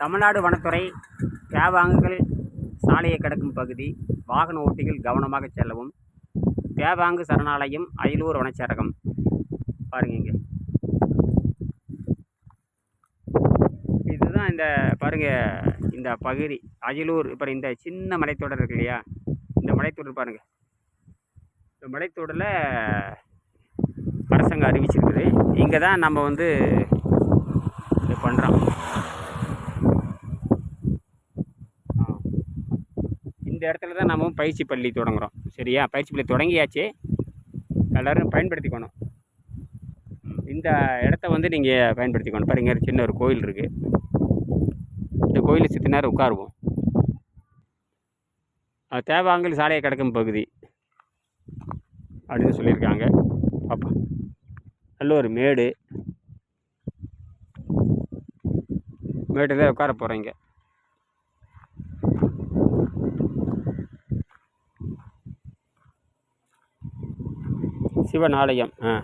தமிழ்நாடு வனத்துறை தேவாங்குகள் சாலையை கடக்கும் பகுதி வாகன ஓட்டிகள் கவனமாக செல்லவும். தேவாங்கு சரணாலயம் அயலூர் வனச்சரகம். பாருங்க இங்கே. இதுதான் இந்த பாருங்க இந்த பகுதி. அயலூர் இப்போ இந்த சின்ன மலைத்தொடர் இருக்கு இல்லையா? இந்த மலைத்தொடர் பாருங்க. இந்த மலைத்தொடரில் அரசாங்கம் அறிவிச்சிருக்குது. இங்கே தான் நம்ம வந்து இந்த இடத்துல தான் நம்ம பயிற்சி பள்ளி தொடங்குறோம். சரியா? பயிற்சி பள்ளி தொடங்கியாச்சு. எல்லோரும் பயன்படுத்திக்கணும். இந்த இடத்த வந்து நீங்கள் பயன்படுத்திக்கணும். பாருங்க ஒரு சின்ன ஒரு கோயில் இருக்குது இந்த கோயிலை சுற்றி நேரம் உட்காருவோம். அது தேவாங்கல் சாலையை கிடக்கும் பகுதி அப்படின்னு சொல்லியிருக்காங்க. அப்பா நல்ல ஒரு மேடு. மேட்டில் உட்கார போகிறீங்க சிவன் ஆலயம். ஆ.